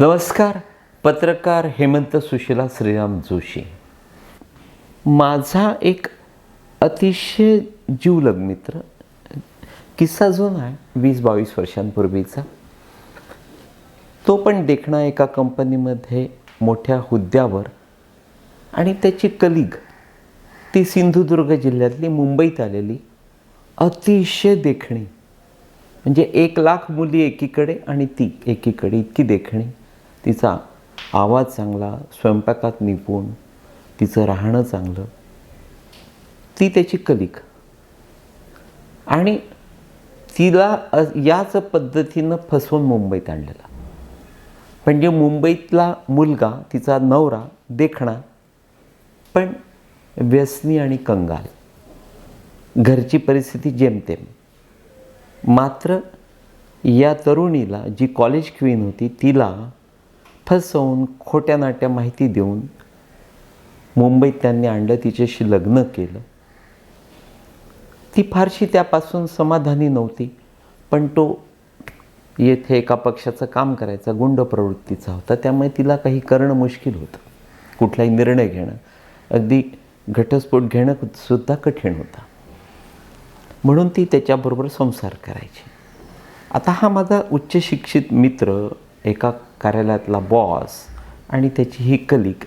नमस्कार पत्रकार हेमंत सुशिला श्रीराम जोशी. माझा एक अतिशय जीवलग मित्र किस्सा जो ना वीस बावीस वर्षांपूर्वीचा तो पण देखणा एका कंपनीमध्ये मोठ्या हुद्द्यावर आणि त्याची कलिग ती सिंधुदुर्ग जिल्ह्यातली मुंबईत आलेली अतिशय देखणी. म्हणजे एक लाख मुली एकीकडे आणि ती एकीकडे इतकी देखणी. तिचा आवाज चांगला स्वयंपाकात निपुण तिचं राहणं चांगलं. ती त्याची कलिक. आणि तिला याच पद्धतीनं फसवून मुंबईत आणलेला. म्हणजे मुंबईतला मुलगा तिचा नवरा देखणा पण व्यसनी आणि कंगाल. घरची परिस्थिती जेमतेम. मात्र या तरुणीला जी कॉलेज क्वीन होती तिला फसवून खोट्या नाट्या माहिती देऊन मुंबईत त्यांनी आणलं तिच्याशी लग्न केलं. ती फारशी त्यापासून समाधानी नव्हती पण तो येथे एका पक्षाचं काम करायचा गुंड प्रवृत्तीचा होता. त्यामुळे तिला काही करणं मुश्किल होतं. कुठलाही निर्णय घेणं. अगदी घटस्फोट घेणं सुद्धा कठीण होता. म्हणून ती त्याच्याबरोबर संसार करायची. आता हा माझा उच्च शिक्षित मित्र एका कार्यालयातला बॉस आणि त्याची ही कलिक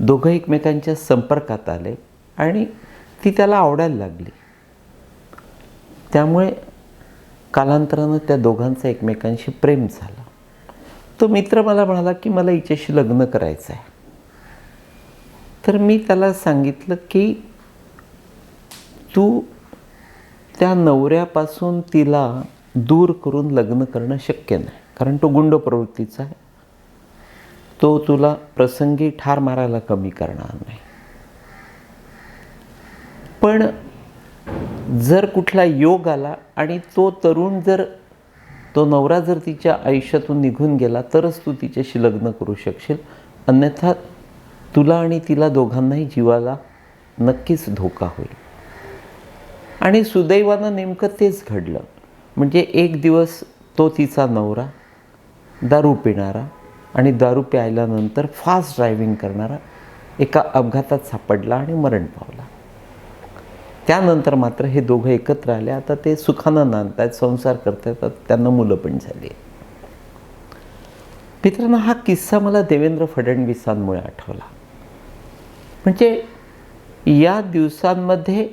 दोघं एकमेकांच्या संपर्कात आले आणि ती त्याला आवडायला लागली. त्यामुळे कालांतरानं त्या दोघांचं एकमेकांशी प्रेम झालं. तो मित्र मला म्हणाला की मला हिच्याशी लग्न करायचं आहे तर मी त्याला सांगितलं की तू त्या नवऱ्यापासून तिला दूर करून लग्न करणं शक्य नाही. कारण तो गुंड प्रवृत्तीचा आहे. तो तुला प्रसंगी ठार मारायला कमी करणार नाही. पण जर कुठला योग आला आणि तो तरुण जर तो नवरा जर तिच्या आयुष्यातून निघून गेला तरच तू तिच्याशी लग्न करू शकशील. अन्यथा तुला आणि तिला दोघांनाही जीवाला नक्कीच धोका होईल. आणि सुदैवानं नेमकं तेच घडलं. म्हणजे एक दिवस तो तिचा नवरा दारू पिणारा आणि दारू प्यायल्यानंतर फास्ट ड्रायव्हिंग करणारा एका अपघातात सापडला आणि मरण पावला. त्यानंतर मात्र हे दोघं एकत्र आले. आता ते सुखानं नांदत आहेत संसार करतात त्यांना मुलं पण झाली मित्रांनो हा किस्सा मला देवेंद्र फडणवीसांमुळे आठवला. म्हणजे या दिवसांमध्ये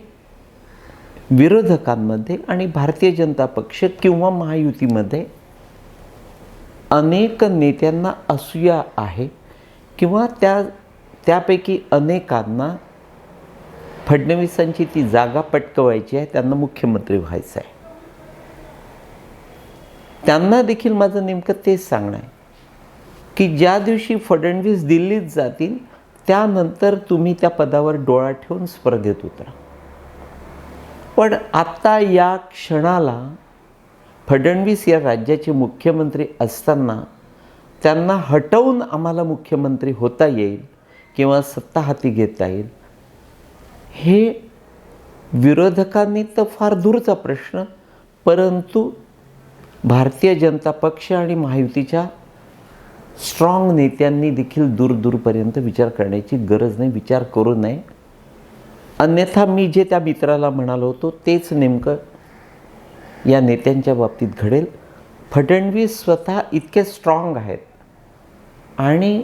विरोधकांमध्ये आणि भारतीय जनता पक्ष किंवा महायुतीमध्ये अनेक नेत्यांना असूया आहे किंवा त्या त्यापैकी अनेकांना फडणवीसांची ती जागा पटकवायची आहे त्यांना मुख्यमंत्री व्हायचं आहे त्यांना देखील माझं नेमकं तेच सांगणं आहे की ज्या दिवशी फडणवीस दिल्लीत जातील त्यानंतर तुम्ही त्या पदावर डोळा ठेवून स्पर्धेत उतरा. पण आत्ता या क्षणाला फडणवीस या राज्याचे मुख्यमंत्री असताना त्यांना हटवून आम्हाला मुख्यमंत्री होता येईल किंवा सत्ता हाती घेता येईल हे विरोधकांनी तर फार दूरचा प्रश्न परंतु भारतीय जनता पक्ष आणि महायुतीच्या स्ट्रॉंग नेत्यांनी देखील दूर दूरपर्यंत विचार करण्याची गरज नाही विचार करू नये. अन्यथा मी जे त्या मित्राला म्हणालो होतो तेच नेमकं या नेत्यांच्या बाबतीत घडेल. फडणवीस स्वतः इतके स्ट्रॉंग आहेत. आणि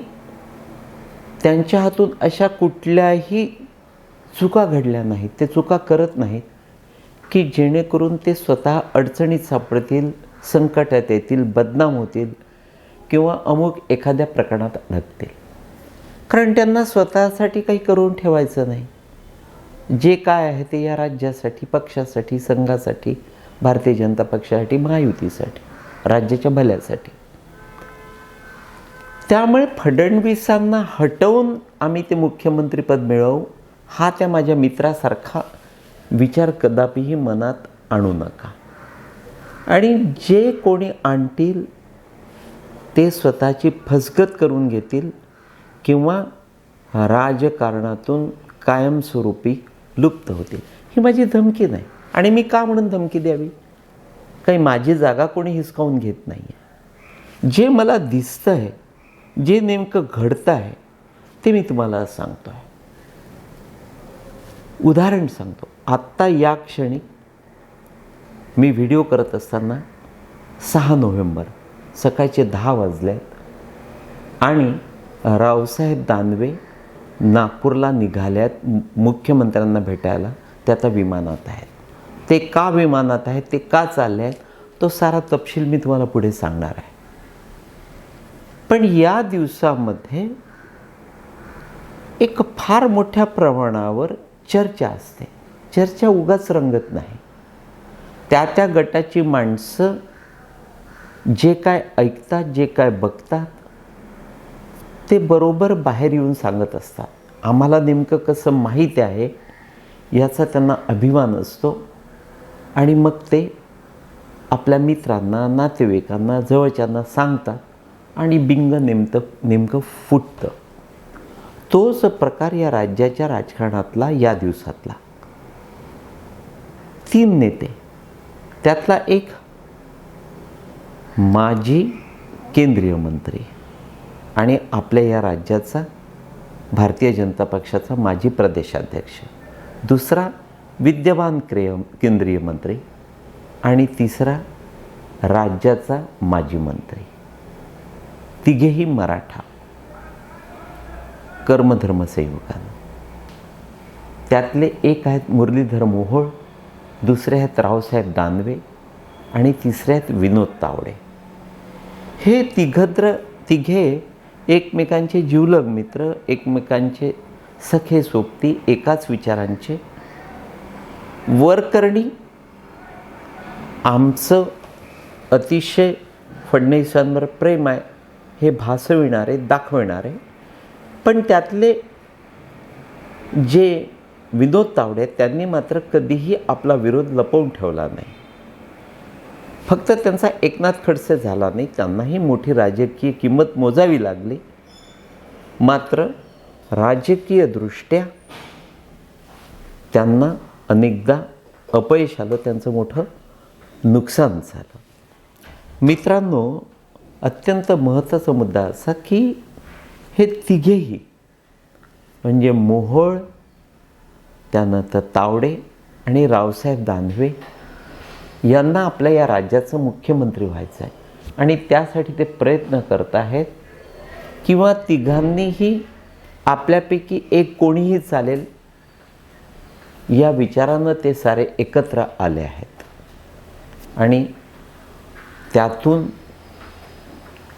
त्यांच्या हातून अशा कुठल्याही चुका घडल्या नाहीत. ते चुका करत नाहीत की जेणेकरून ते स्वतः अडचणीत सापडतील संकटात येतील बदनाम होतील किंवा अमुक एखाद्या प्रकरणात अडकतील. कारण त्यांना स्वतःसाठी काही करून ठेवायचं नाही. जे काय आहे ते या राज्यासाठी पक्षासाठी संघासाठी भारतीय जनता पक्षासाठी महायुतीसाठी राज्याच्या भल्यासाठी. त्यामुळे फडणवीसांना हटवून आम्ही ते मुख्यमंत्रीपद मिळवू हा त्या माझ्या मित्रासारखा विचार कदापिही मनात आणू नका. आणि जे कोणी आणतील ते स्वतःची फसगत करून घेतील किंवा राजकारणातून कायमस्वरूपी लुप्त होतील. ही माझी धमकी नाही. आणि मी का म्हणून धमकी द्यावी? काही माझी जागा कोणी हिसकावून घेत नाही आहे जे मला दिसतं आहे जे नेमकं घडतं आहे ते मी तुम्हाला सांगतो आहे उदाहरण सांगतो. आत्ता या क्षणी मी व्हिडिओ करत असताना सहा नोव्हेंबर सकाळचे दहा वाजले आहेत आणि रावसाहेब दानवे नागपूरला निघाल्यात मु- मुख्यमंत्र्यांना भेटायला त्या आता विमानात आहेत. ते का विमानात आहेत ते का चालले आहेत तो सारा तपशील मी तुम्हाला पुढे सांगणार आहे. पण या दिवसामध्ये एक फार मोठ्या प्रमाणावर चर्चा असते. चर्चा उगाच रंगत नाही. त्या त्या गटाची माणसं जे काय ऐकतात जे काय बघतात ते बरोबर बाहेर येऊन सांगत असतात. आम्हाला नेमकं कसं माहीत आहे याचा त्यांना अभिमान असतो. आणि मग ते आपल्या मित्रांना नातेवाईकांना जवळच्यांना सांगतात आणि बिंग नेमतं नेमकं फुटतं. तोच प्रकार या राज्याच्या राजकारणातला या दिवसातला. तीन नेते. त्यातला एक माजी केंद्रीय मंत्री आणि आपल्या या राज्याचा भारतीय जनता पक्षाचा माजी प्रदेशाध्यक्ष. दुसरा विद्यमान क्रेय केंद्रीय मंत्री आणि तिसरा राज्याचा माजी मंत्री. तिघेही मराठा. कर्मधर्मसेवकांना त्यातले एक आहेत मुरलीधर मोहोळ दुसरे आहेत रावसाहेब दानवे आणि तिसरे आहेत विनोद तावडे. हे तिघद्र तिघे एकमेकांचे जीवलग मित्र एकमेकांचे सखे सोबती एकाच विचारांचे वरकरणी आमचं अतिशय फडणवीसांवर प्रेम आहे हे भासविणारे दाखविणारे. पण त्यातले जे विनोद तावडे आहेत, त्यांनी मात्र कधीही आपला विरोध लपवून ठेवला नाही. फक्त त्यांचा एकनाथ खडसे झाला नाही त्यांनाही मोठी राजकीय किंमत मोजावी लागली. मात्र राजकीयदृष्ट्या त्यांना अनेकदा अपयश आलं त्यांचं मोठं नुकसान झालं. मित्रांनो अत्यंत महत्त्वाचा मुद्दा असा की हे तिघेही म्हणजे मोहोळ त्यानंतर तावडे आणि रावसाहेब दानवे यांना आपल्या या राज्याचं मुख्यमंत्री व्हायचं आहे. आणि त्यासाठी ते प्रयत्न करत आहेत किंवा तिघांनीही आपल्यापैकी एक कोणीही चालेल या विचारानं ते सारे एकत्र आले आहेत. आणि त्यातून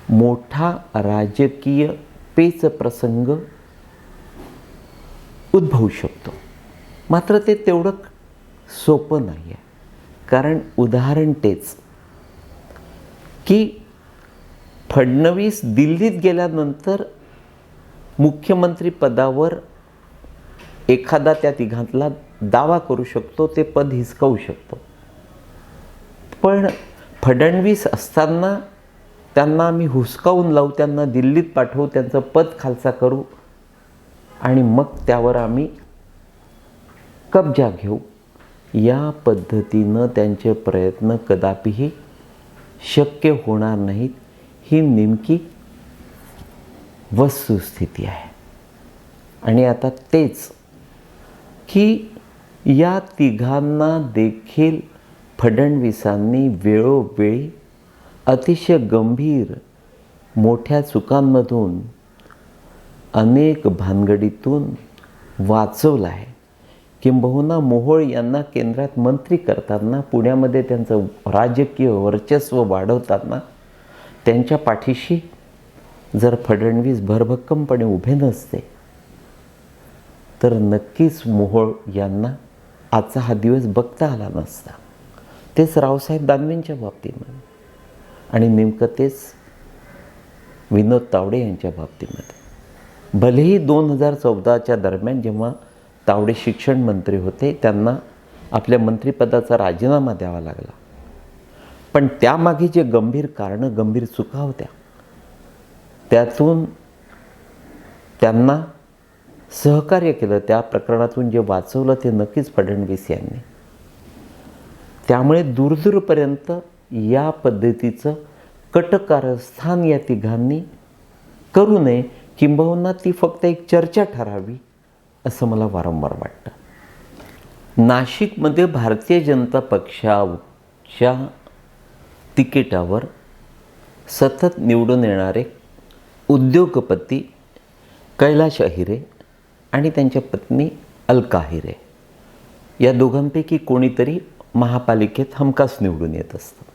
मोठा राजकीय पेच प्रसंग उद्भवू शकतो. मात्र ते तेवढं सोपं नाही आहे कारण उदाहरण तेच. की फडणवीस दिल्लीत गेल्यानंतर मुख्यमंत्री पदावर एखादा त्या तिघांतला दावा करू शकतो ते पद हिसकावू शकतो. पण फडणवीस असताना त्यांना आम्ही हुसकावून लावू त्यांना दिल्लीत पाठवू त्यांचं पद खालचा करू आणि मग त्यावर आम्ही कब्जा घेऊ. या पद्धतीनं त्यांचे प्रयत्न कदापिही शक्य होणार नाहीत. ही नेमकी वस्तुस्थिती आहे. आणि आता तेच की या तिघांना देखील फडणवीसांनी वेळोवेळी अतिशय गंभीर मोठ्या चुकांमधून अनेक भानगडीतून वाचवलं आहे. किंबहुना मोहोळ यांना केंद्रात मंत्री करताना पुण्यामध्ये त्यांचं राजकीय वर्चस्व वाढवताना त्यांच्या पाठीशी जर फडणवीस भरभक्कमपणे उभे नसते तर नक्कीच मोहोळ यांना आजचा हा दिवस बघता आला नसता. तेच रावसाहेब दानवेंच्या बाबतीमध्ये. आणि नेमकं तेच विनोद तावडे यांच्या बाबतीमध्ये. भलेही दोन हजार चौदाच्या दरम्यान जेव्हा तावडे शिक्षण मंत्री होते त्यांना आपल्या मंत्रिपदाचा राजीनामा द्यावा लागला. पण त्यामागे जे गंभीर कारणं गंभीर चुका होत्या त्यातून त्यांना सहकार्य केलं त्या प्रकरणातून जे वाचवलं ते नक्कीच फडणवीस यांनी. त्यामुळे दूरदूरपर्यंत या पद्धतीचं कटकारस्थान या तिघांनी करू नये. किंबहुना ती फक्त एक चर्चा ठरावी असं मला वारंवार वाटतं. नाशिकमध्ये भारतीय जनता पक्षाच्या तिकिटावर सतत निवडून येणारे उद्योगपती कैलाश अहिरे आणि त्यांच्या पत्नी अलका हिरे या दोघांपैकी कोणीतरी महापालिकेत हमखास निवडून येत असतं.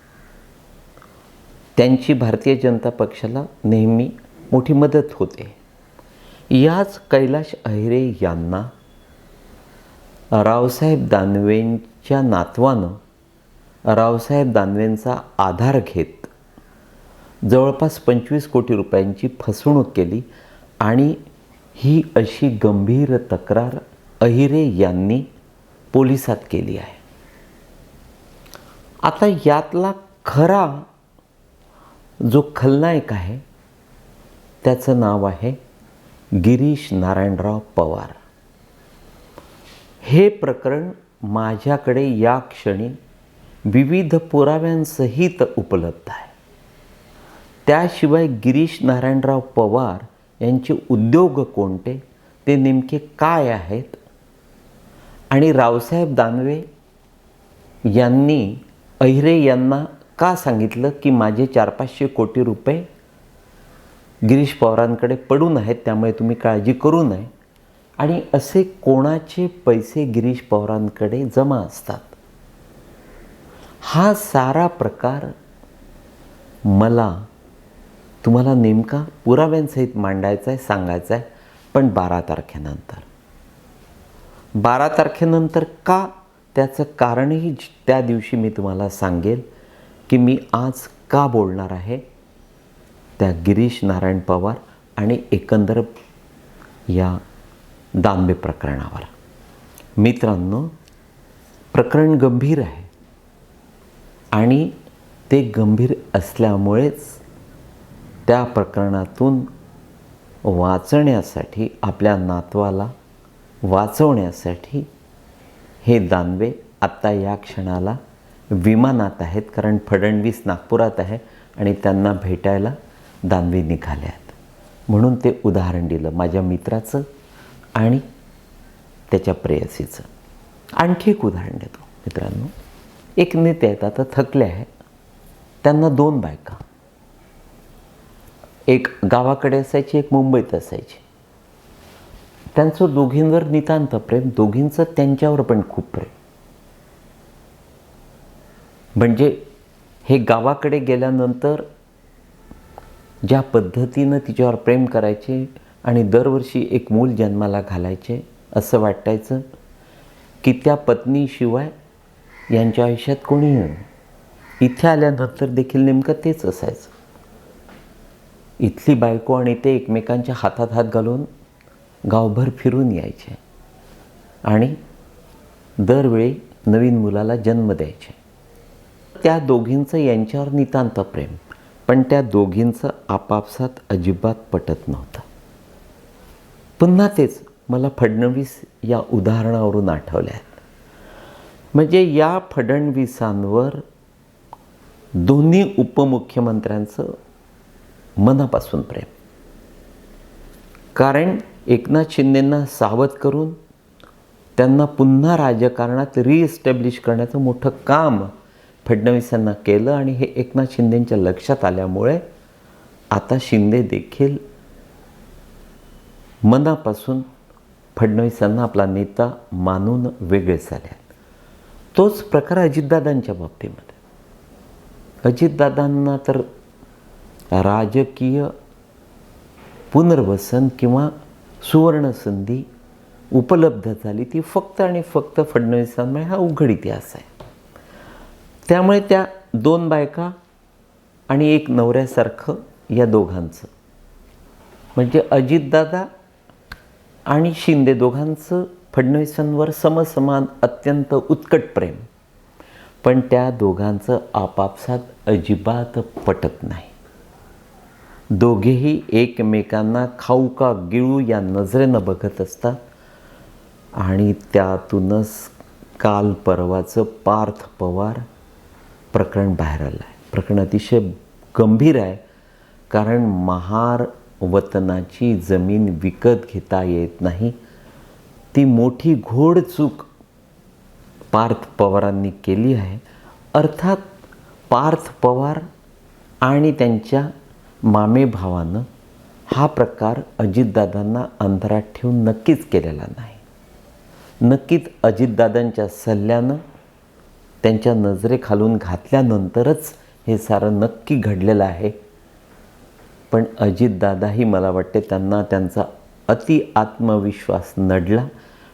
त्यांची भारतीय जनता पक्षाला नेहमी मोठी मदत होते. याच कैलाश अहिरे यांना रावसाहेब दानवेंच्या नातवानं रावसाहेब दानवेंचा आधार घेत जवळपास पंचवीस कोटी रुपयांची फसवणूक केली आणि ही अशी गंभीर तक्रार अहिरे यांनी पोलिसात केली आहे. आता यातला खरा जो खलनायक आहे त्याचं नाव आहे गिरीश नारायणराव पवार. हे प्रकरण माझ्याकडे या क्षणी विविध पुराव्यांसहित उपलब्ध आहे. त्याशिवाय गिरीश नारायणराव पवार यांचे उद्योग कोणते? ते नेमके काय आहेत? आणि रावसाहेब दानवे यांनी अहिरे यांना का सांगितलं की माझे चार पाचशे कोटी रुपये गिरीश पवारांकडे पडून आहेत त्यामुळे तुम्ही काळजी करू नये? आणि असे कोणाचे पैसे गिरीश पवारांकडे जमा असतात? हा सारा प्रकार मला तुम्हाला नेमका पुराव्यांसहित मांडायचा आहे सांगायचा आहे पण बारा तारखेनंतर. बारा तारखेनंतर का? त्याचं कारणही त्या दिवशी मी तुम्हाला सांगेल की मी आज का बोलणार आहे? त्या गिरीश नारायण पवार आणि एकंदर या दांबे प्रकरणावर. मित्रांनो प्रकरण गंभीर आहे आणि ते गंभीर असल्यामुळेच त्या प्रकरणातून वाचण्यासाठी आपल्या नातवाला वाचवण्यासाठी हे दानवे आत्ता या क्षणाला विमानात आहेत. कारण फडणवीस नागपुरात आहे आणि त्यांना भेटायला दानवे निघाले आहेत. म्हणून ते उदाहरण दिलं माझ्या मित्राचं आणि त्याच्या प्रेयसीचं. आणखी एक उदाहरण देतो मित्रांनो. एक नेते आहेत आता थकले आहे. त्यांना दोन बायका. एक गावाकडे असायची एक मुंबईत असायची. त्यांचं दोघींवर नितांत प्रेम दोघींचं त्यांच्यावर पण खूप प्रेम. म्हणजे हे गावाकडे गेल्यानंतर ज्या पद्धतीनं तिच्यावर प्रेम करायचे आणि दरवर्षी एक मूल जन्माला घालायचे असं वाटायचं की त्या पत्नीशिवाय यांच्या आयुष्यात कोणी इथे आल्यानंतर देखील नेमकं तेच असायचं. इथली बायको आणि ते एकमेकांच्या हातात हात घालून गावभर फिरून यायचे. आणि दरवेळी नवीन मुलाला जन्म द्यायचे. त्या दोघींचं यांच्यावर नितांत प्रेम पण त्या दोघींचं आपापसात अजिबात पटत नव्हतं. पुन्हा तेच मला फडणवीस या उदाहरणावरून आठवल्या आहेत. म्हणजे या फडणवीसांवर दोन्ही उपमुख्यमंत्र्यांचं मनापासून प्रेम. कारण एकनाथ शिंदेंना सावध करून त्यांना पुन्हा राजकारणात रिएस्टॅब्लिश करण्याचं मोठं काम फडणवीसांना केलं आणि हे एकनाथ शिंदेंच्या लक्षात आल्यामुळे आता शिंदे देखील मनापासून फडणवीसांना आपला नेता मानून वेगळे झाले आहेत. तोच प्रकार अजितदादांच्या बाबतीमध्ये. अजितदादांना तर राजकीय पुनर्वसन किंवा सुवर्णसंधी उपलब्ध झाली ती फक्त आणि फक्त फडणवीसांमुळे हा उघड इतिहास आहे. त्यामुळे त्या दोन बायका आणि एक नवऱ्यासारखं या दोघांचं म्हणजे अजितदादा आणि शिंदे दोघांचं फडणवीसांवर समसमान अत्यंत उत्कट प्रेम. पण त्या दोघांचं आपापसात अजिबात पटत नाही. दोघेही एकमेकांना खाऊ का गिळू या नजरेनं बघत असतात. आणि त्यातूनच काल परवाचं पार्थ पवार प्रकरण बाहेर आलं आहे प्रकरण अतिशय गंभीर आहे कारण महार वतनाची जमीन विकत घेता येत नाही. ती मोठी घोड चूक पार्थ पवारांनी केली आहे. अर्थात पार्थ पवार आणि त्यांच्या मामे भावानं हा प्रकार अजितदादांना अंधारात ठेवून नक्कीच केलेला नाही. नक्कीच अजितदादांच्या सल्ल्यानं त्यांच्या नजरेखालून घातल्यानंतरच हे सारं नक्की घडलेलं आहे. पण अजितदादाही मला वाटते त्यांना त्यांचा अति आत्मविश्वास नडला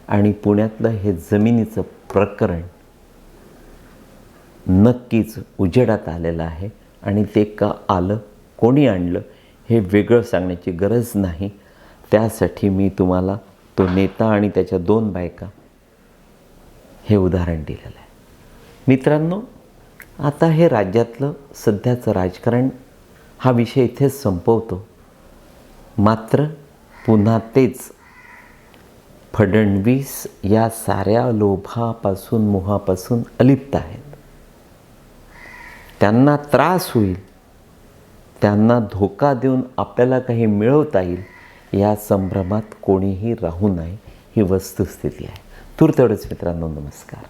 आणि पुण्यातलं हे जमिनीचं प्रकरण नक्कीच उजेडात आलेलं आहे आणि ते का आलं कोणी आणलं हे वेगळं सांगण्याची गरज नाही. त्यासाठी मी तुम्हाला तो नेता आणि त्याच्या दोन बायका हे उदाहरण दिलेलं आहे. मित्रांनो आता हे राज्यातलं सध्याचं राजकारण हा विषय इथेच संपवतो. मात्र पुन्हा तेच फडणवीस या साऱ्या लोभापासून मोहापासून अलिप्त आहेत. त्यांना त्रास होईल. त्यांना धोका देऊन आपल्याला काही मिळवता येईल या संभ्रमात कोणीही राहू नये ही वस्तुस्थिती आहे. तूर मित्रांनो नमस्कार.